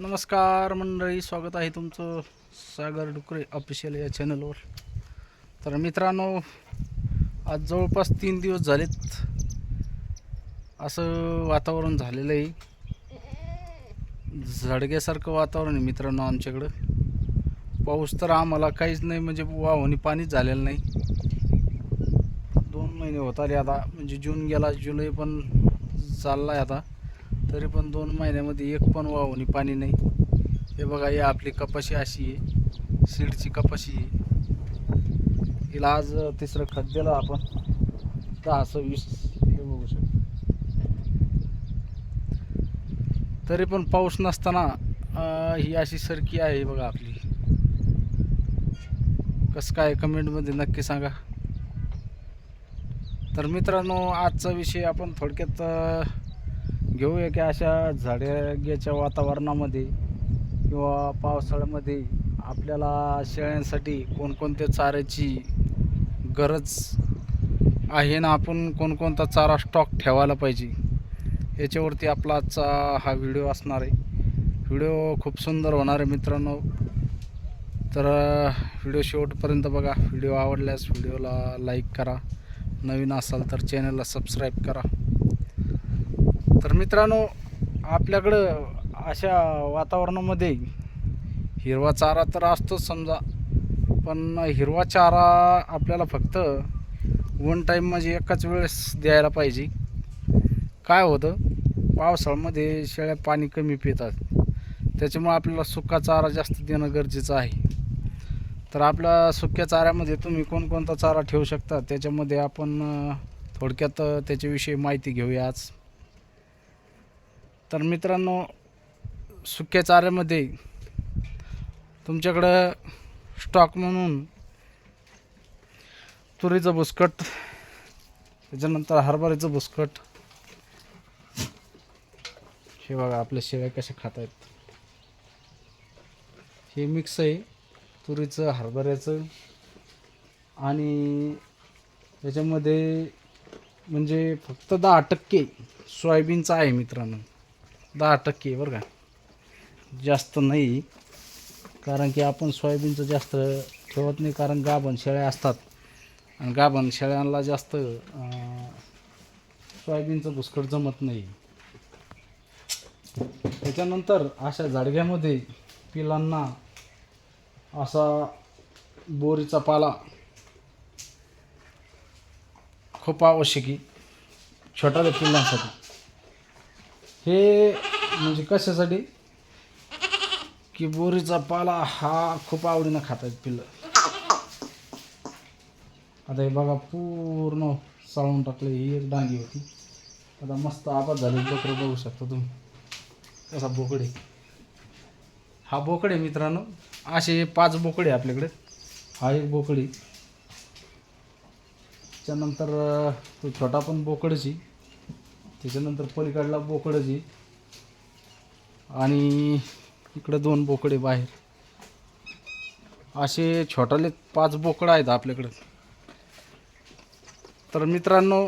नमस्कार मंडळी स्वागत आहे तुमचं सागर डुकरे ऑफिशियल या चॅनलवर तर मित्रांनो आज जवळपास तीन दिवस झालेत. असं वातावरण झालेलं आहे. झडग्यासारखं वातावरण आहे मित्रांनो आमच्याकडं. पाऊस तर आम्हाला काहीच नाही म्हणजे वाहून पाणीच झालेलं नाही. दोन महिने होत आले आता म्हणजे जून गेला जुलै पण चालला आहे आता. तरी पण दोन महिन्यामध्ये एक पण वाहून पाणी नाही. हे बघा हे आपली कपाशी अशी आहे. सीडची कपाशी आहे. हिला आज तिसरं खत दिलं आपण. दहा सव्वीस हे बघू शकतो. तरी पण पाऊस नसताना ही अशी सरकी आहे बघा आपली. कसं काय कमेंटमध्ये नक्की सांगा. तर मित्रांनो आजचा विषय आपण थोडक्यात घेऊया की अशा झाड्याच्या वातावरणामध्ये किंवा पावसाळ्यामध्ये आपल्याला शेळ्यांसाठी कोणकोणत्या चाऱ्याची गरज आहे ना आपण कोणकोणता चारा स्टॉक ठेवायला पाहिजे? याच्यावरती आपला हा व्हिडिओ असणार आहे. व्हिडिओ खूप सुंदर होणार आहे मित्रांनो. तर व्हिडिओ शेवटपर्यंत बघा. व्हिडिओ आवडल्यास व्हिडिओला लाईक करा. नवीन असाल तर चॅनलला सबस्क्राईब करा. तर मित्रांनो आपल्याकडं अशा वातावरणामध्ये हिरवा चारा तर असतोच समजा पण हिरवा चारा आपल्याला फक्त वन टाईम म्हणजे एकाच वेळेस द्यायला पाहिजे. काय होतं? पावसाळ्यामध्ये शेळ्या पाणी कमी पितात. त्याच्यामुळे आपल्याला सुका चारा जास्त देणं गरजेचं आहे. तर आपल्या सुक्या चाऱ्यामध्ये तुम्ही कोणकोणता चारा ठेवू शकता? त्याच्यामध्ये आपण थोडक्यात त्याच्याविषयी माहिती घेऊया आज. तर मित्रांनो सुक्या चाऱ्यामध्ये तुमच्याकडं स्टॉक म्हणून तुरीचं बुसकट त्याच्यानंतर हरभऱ्याचं बुसकट. हे बघा आपल्या शेळ्या कशा खात आहेत हे मिक्स आहे तुरीचं हरभऱ्याचं. आणि त्याच्यामध्ये म्हणजे फक्त दहा टक्के सोयाबीनचं आहे मित्रांनो. दहा टक्के बरं का. जास्त नाही. कारण की आपण सोयाबीनचं जास्त ठेवत नाही कारण गाभण शेळ्या असतात. आणि गाभण शेळ्यांना जास्त सोयाबीनचं भुसकट जमत नाही. त्याच्यानंतर अशा जाडग्यामध्ये पिलांना असा बोरीचा पाला खूप आवश्यक आहे छोट्या पिल्लांसाठी हे म्हणजे कशासाठी? की बोरीचा पाला हा खूप आवडीनं खातात पिल्लं. आता हे बघा पूर्ण चाळून टाकले ही एक डांगी होती. आता मस्त आबाद झाले बकरं बघू शकता तुम्ही. कसा बोकडे हा बोकडे मित्रांनो. असे पाच बोकडे आपल्याकडे. हा एक बोकडी त्याच्यानंतर तो छोटा पण बोकडची त्याच्यानंतर पलीकडला बोकडची आणि इकडं दोन बोकडे बाहेर. असे छोटाले पाच बोकडं आहेत आपल्याकडं. तर मित्रांनो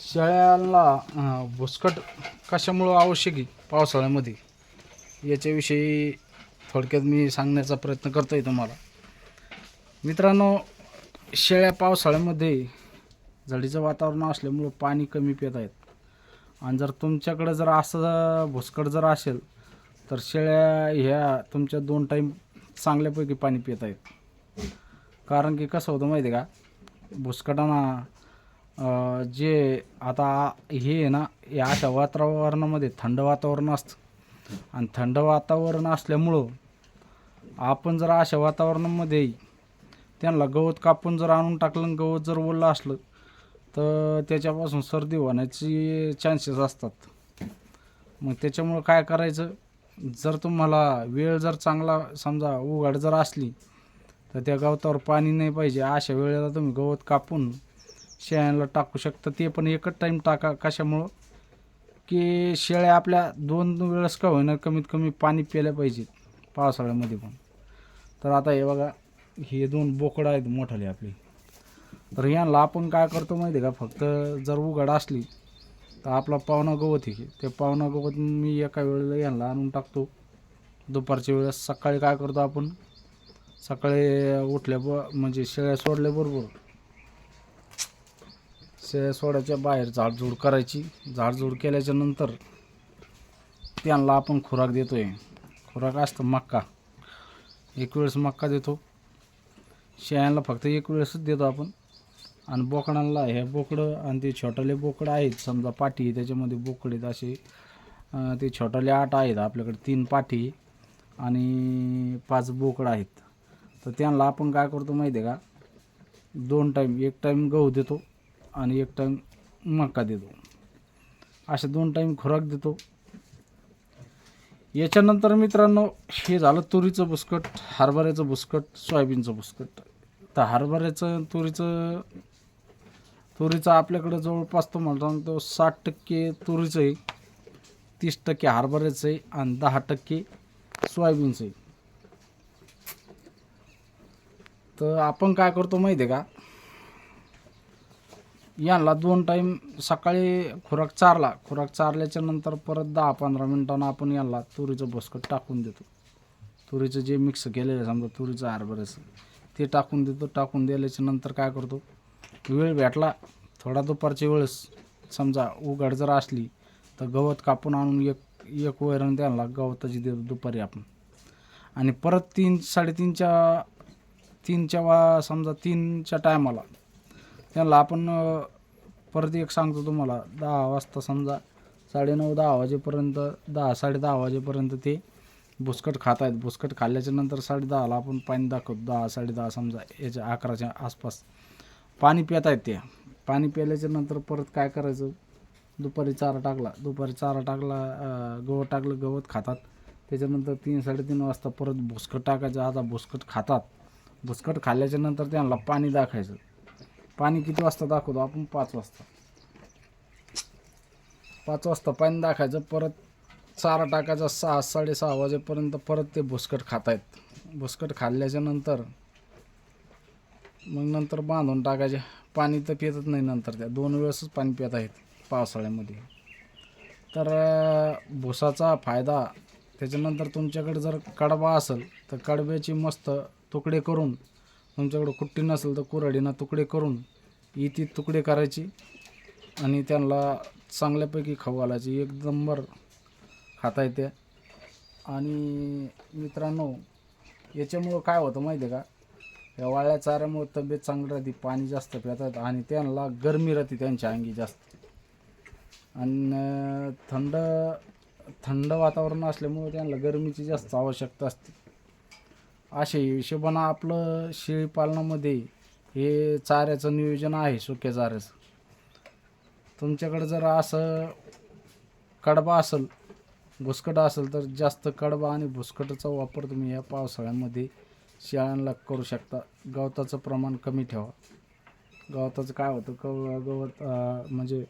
शेळ्याला भुसकट कशामुळं आवश्यक आहे पावसाळ्यामध्ये? याच्याविषयी थोडक्यात मी सांगण्याचा प्रयत्न करतो आहे तुम्हाला. मित्रांनो शेळ्या पावसाळ्यामध्ये झडीचं वातावरण असल्यामुळं पाणी कमी पित आहेत. आणि जर तुमच्याकडं जर असं भुसकट जर असेल तर शेळ्या ह्या तुमच्या दोन टाईम चांगल्यापैकी पाणी पित आहेत. कारण की कसं होतं माहिती आहे का? भुसकटांना जे आता हे आहे ना या अशा वातावरणामध्ये थंड वातावरण असतं. आणि थंड वातावरण असल्यामुळं आपण जर अशा वातावरणामध्ये त्यांना गवत कापून जर आणून टाकलं आणि गवत जर ओलं असलं तर त्याच्यापासून सर्दी होण्याची चान्सेस असतात. मग त्याच्यामुळं काय करायचं? जर तुम्हाला वेळ जर चांगला समजा उघाड जर असली तर त्या गवतावर पाणी नाही पाहिजे. अशा वेळेला तुम्ही गवत कापून शेळ्यांना टाकू शकता. ते पण एकच टाईम टाका. कशामुळं? की शेळ्या आपल्या दोन वेळेस का होईना कमीत कमी पाणी प्यायला पाहिजे पावसाळ्यामध्ये पण. तर आता हे बघा हे दोन बोकडं आहेत मोठाले आपली. तर यांना आपण काय करतो माहिती आहे का? फक्त जर उघड असली तर आपला पाहुणा गवत आहे. ते पाहुणा गवत मी एका वेळेला यांना आणून टाकतो. दुपारच्या वेळेस सकाळी काय करतो आपण? सकाळी उठल्या ब म्हणजे शेळ्या सोडल्याबरोबर शेळ्या सोडायच्या बाहेर झाडझूड करायची. झाडझूड केल्याच्यानंतर त्यांना आपण खुराक देतो आहे खुराक असतं मक्का. एक वेळेस मक्का देतो. शेळ्यांना फक्त एक वेळेसच देतो आपण. आणि बोकडांना हे बोकडं आणि ते छोटाले बोकडं आहेत. समजा पाठी त्याच्यामध्ये बोकड आहेत असे. ते छोटाले आठ आहेत आपल्याकडे तीन पाठी आणि पाच बोकडं आहेत. तर त्यांना आपण काय करतो माहिती आहे का? दोन टाईम एक टाईम गहू देतो आणि एक टाईम मका देतो. असे दोन टाईम खुराक देतो. याच्यानंतर मित्रांनो हे झालं तुरीचं बुसकट हरभऱ्याचं बुसकट सोयाबीनचं बुसकट. तर हरभऱ्याचं तुरीचं तुरीचा आपल्याकडं जवळपास तो मला सांगतो साठ टक्के तुरीचं आहे तीस टक्के हरभऱ्याचं आहे आणि दहा टक्के सोयाबीनचं आहे. तर आपण काय करतो माहिती आहे का? यांना दोन टाईम सकाळी खुराक चारला. खुराक चारल्याच्या नंतर परत दहा पंधरा मिनिटांना आपण यांना तुरीचं बसकट टाकून देतो. तुरीचं जे मिक्स केलेलं आहे समजा तुरीचं हरभऱ्याचं ते टाकून देतो. टाकून दिल्याच्या नंतर काय करतो? वेळ भेटला थोडा दुपारच्या वेळेस समजा उघड जर असली तर गवत कापून आणून एक एक वैरण त्यांना गवताची देतो दुपारी आपण. आणि परत तीन साडेतीनच्या तीनच्या वा समजा तीनच्या टायमाला त्यांना आपण परत एक सांगतो तुम्हाला दहा वाजता समजा साडेनऊ दहा वाजेपर्यंत दहा साडे दहा वाजेपर्यंत ते बुसकट खात आहेत बुसकट खाल्ल्याच्या नंतर साडे दहाला आपण पाणी दाखवतो. दहा साडे दहा समजा याच्या अकराच्या आसपास. पाणी पित आहेत ते. पाणी प्यायल्याच्या नंतर परत काय करायचं? दुपारी चारा टाकला. दुपारी चारा टाकला गवत टाकलं गवत खातात. त्याच्यानंतर तीन साडेतीन वाजता परत भुसकट टाकायचं. आता भुसकट खातात. भुसकट खाल्ल्याच्या नंतर त्यांना पाणी दाखायचं. पाणी किती वाजता दाखवतो? आपण पाच वाजता. पाच वाजता पाणी दाखायचं. परत चारा टाकायचा सहा साडेसहा वाजेपर्यंत परत ते भुसकट खात आहेत भुसकट खाल्ल्याच्या नंतर मग नंतर बांधून टाकायचे. पाणी तर पितच नाही नंतर त्या. दोन वेळेसच पाणी पित आहेत पावसाळ्यामध्ये. तर भुसाचा फायदा त्याच्यानंतर तुमच्याकडे जर कडबा असेल तर कडब्याची मस्त तुकडे करून तुमच्याकडे कुट्टी नसेल तर कुऱ्हाडीनं तुकडे करून इथे तुकडे करायची आणि त्यांना चांगल्यापैकी खाऊ घालायची. एक नंबर खाता येते आणि मित्रांनो याच्यामुळं काय होतं माहिती आहे का? या वाळ्या चाऱ्यामुळे तब्येत चांगली राहते पाणी जास्त पितात आणि त्यांना गरमी राहते त्यांच्या अंगी जास्त. आणि थंड थंड वातावरण असल्यामुळे त्यांना गरमीची जास्त आवश्यकता असते. असे हिशोबानं आपलं शेळीपालनामध्ये हे चाऱ्याचं नियोजन आहे सुक्या चाऱ्याचं. तुमच्याकडे जर असं कडबा असेल भुसकट असेल तर जास्त कडबा आणि भुसकटाचा वापर तुम्ही या पावसाळ्यामध्ये शेळ्यांना करू शकता. गवताचं प्रमाण कमी ठेवा. गवताचं काय होतं? क गवत म्हणजे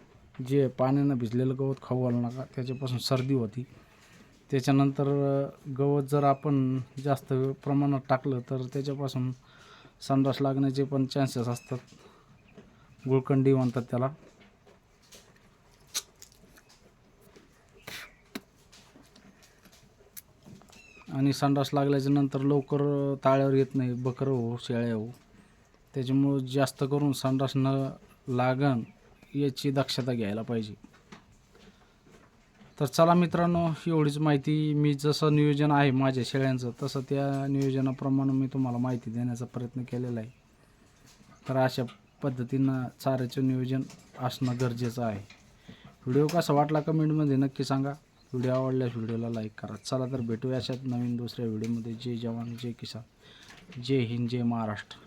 जे पाण्यानं भिजलेलं गवत खाऊ घालू नका. त्याच्यापासून सर्दी होती. त्याच्यानंतर गवत जर आपण जास्त प्रमाणात टाकलं तर त्याच्यापासून संडास लागण्याचे पण चान्सेस असतात. गुळकंडी म्हणतात त्याला. आणि संडास लागल्याच्या नंतर लवकर ताळ्यावर येत नाही बकरं हो शेळ्या हो त्याच्यामुळं जास्त करून संडास न लागण याची दक्षता घ्यायला पाहिजे. तर चला मित्रांनो एवढीच माहिती मी जसं नियोजन आहे माझ्या शेळ्यांचं तसं त्या नियोजनाप्रमाणे मी तुम्हाला माहिती देण्याचा प्रयत्न केलेला आहे. तर अशा पद्धतीनं चाऱ्याचं नियोजन असणं गरजेचं आहे. व्हिडिओ कसा वाटला कमेंटमध्ये नक्की सांगा. व्हिडिओ आवडल्यास व्हिडिओला लाईक करा. चला तर भेटूया अशात नवीन दुसऱ्या व्हिडिओमध्ये. जय जवान जय किसान. जय हिंद जय महाराष्ट्र.